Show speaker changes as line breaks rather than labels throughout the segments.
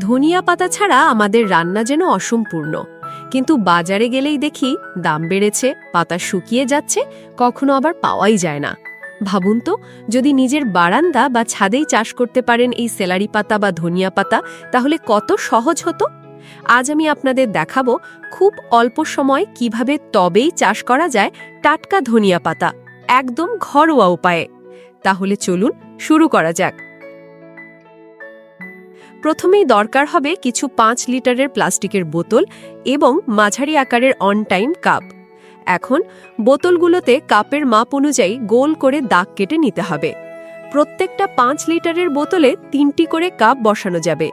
ধনিয়া পাতা ছাড়া আমাদের রান্না যেন অসম্পূর্ণ। কিন্তু বাজারে গেলেই দেখি দাম বেড়েছে, পাতা শুকিয়ে যাচ্ছে, কখনো আবার পাওয়াই যায় না। ভাবুন তো, যদি নিজের বারান্দা বা ছাদেই চাষ করতে পারেন এই সেলারি পাতা বা ধনিয়া পাতা, তাহলে কত সহজ হতো? আজ আমি আপনাদের দেখাবো খুব অল্প সময় কীভাবে তবেই চাষ করা যায় টাটকা ধনিয়া পাতা, একদম ঘরোয়া উপায়ে। তাহলে চলুন শুরু করা যাক। প্রথমেই দরকার হবে কিছু পাঁচ লিটারের প্লাস্টিকের বোতল এবং মাঝারি আকারের অন টাইম কাপ। এখন, বোতলগুলোতে কাপের মাপ অনুযায়ী গোল করে দাগ কেটে নিতে হবে। প্রত্যেকটা পাঁচ লিটারের বোতলে তিনটি করে কাপ বসানো যাবে।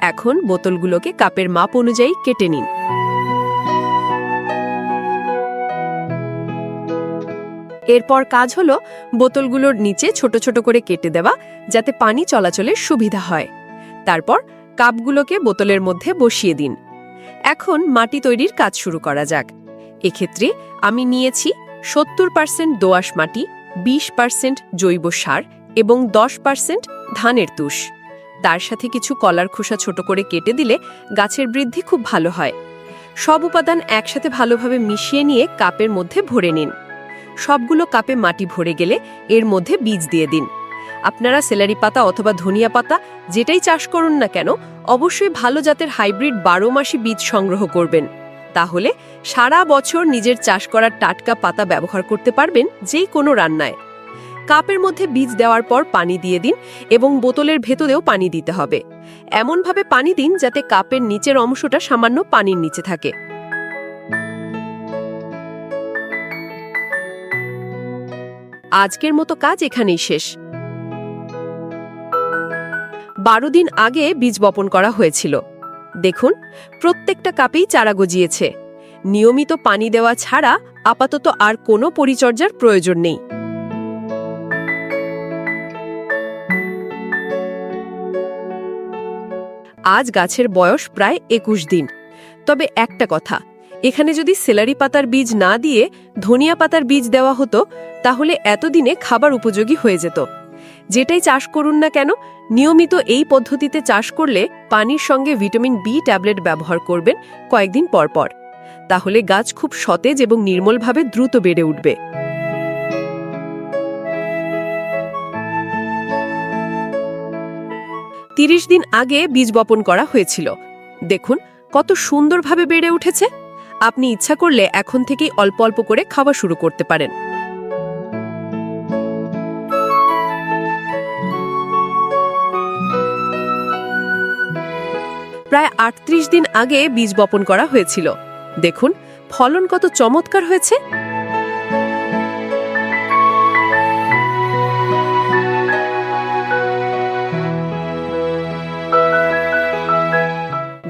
এখন, বোতলগুলোকে কাপের মাপ অনুযায়ী কেটে নিন। এরপর কাজ হলো বোতলগুলোর নিচে ছোট ছোট করে কেটে দেওয়া যাতে পানি চলাচলের সুবিধা হয়। তারপর কাপগুলোকে বোতলের মধ্যে বসিয়ে দিন। এখন মাটি তৈরির কাজ শুরু করা যাক। এক্ষেত্রে আমি নিয়েছি সত্তর পার্সেন্ট দোআঁশ মাটি, বিশ পার্সেন্ট জৈব সার এবং দশ পার্সেন্ট ধানের তুষ। তার সাথে কিছু কলার খোসা ছোট করে কেটে দিলে গাছের বৃদ্ধি খুব ভালো হয়। সব উপাদান একসাথে ভালোভাবে মিশিয়ে নিয়ে কাপের মধ্যে ভরে নিন। সবগুলো কাপে মাটি ভরে গেলে এর মধ্যে বীজ দিয়ে দিন। আপনারা সেলারি পাতা অথবা ধনিয়া পাতা যেটাই চাষ করুন না কেন, অবশ্যই ভালো জাতের হাইব্রিড বারো মাসি বীজ সংগ্রহ করবেন। তাহলে সারা বছর নিজের চাষ করার টাটকা পাতা ব্যবহার করতে পারবেন যেই কোনো রান্নায়। কাপের মধ্যে বীজ দেওয়ার পর পানি দিয়ে দিন এবং বোতলের ভেতরেও পানি দিতে হবে। এমনভাবে পানি দিন যাতে কাপের নিচের অংশটা সামান্য পানির নিচে থাকে। আজকের মতো কাজ এখানেই শেষ। বারো দিন আগে বীজ বপন করা হয়েছিল। দেখুন, প্রত্যেকটা কাপেই চারা গজিয়েছে। নিয়মিত পানি দেওয়া ছাড়া আপাতত আর কোনো পরিচর্যার প্রয়োজন নেই। আজ গাছের বয়স প্রায় একুশ দিন। তবে একটা কথা, এখানে যদি সেলারি পাতার বীজ না দিয়ে ধনিয়া পাতার বীজ দেওয়া হতো, তাহলে এতদিনে খাবার উপযোগী হয়ে যেত। যেটাই চাষ করুন না কেন, নিয়মিত এই পদ্ধতিতে চাষ করলে পানির সঙ্গে ভিটামিন বি ট্যাবলেট ব্যবহার করবেন কয়েকদিন পর পর। তাহলে গাছ খুব সতেজ এবং নির্মলভাবে দ্রুত বেড়ে উঠবে। তিরিশ দিন আগে বীজ বপন করা হয়েছিল। দেখুন, কত সুন্দরভাবে বেড়ে উঠেছে। আপনি ইচ্ছা করলে এখন থেকেই অল্প অল্প করে খাওয়া শুরু করতে পারেন। প্রায় আটত্রিশ দিন আগে বীজ বপন করা হয়েছিল। দেখুন, ফলন কত চমৎকার হয়েছে।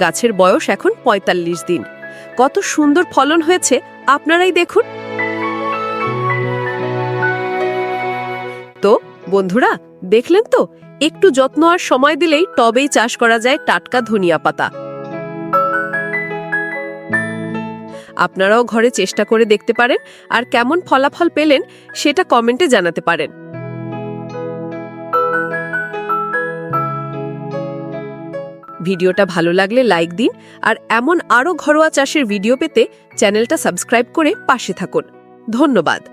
গাছের বয়স এখন ৪৫ দিন। কত সুন্দর ফলন হয়েছে, আপনারাই দেখুন। তো, বন্ধুরা দেখলেন তো? একটু যত্ন আর সময় দিলেই তবেই চাষ করা যায় টাটকা ধনিয়া পাতা। আপনারাও ঘরে চেষ্টা করে দেখতে পারেন আর কেমন ফলাফল পেলেন সেটা কমেন্টে জানাতে পারেন। ভিডিওটা ভালো লাগলে লাইক দিন আর এমন আরও ঘরোয়া চাষের ভিডিও পেতে চ্যানেলটা সাবস্ক্রাইব করে পাশে থাকুন। ধন্যবাদ।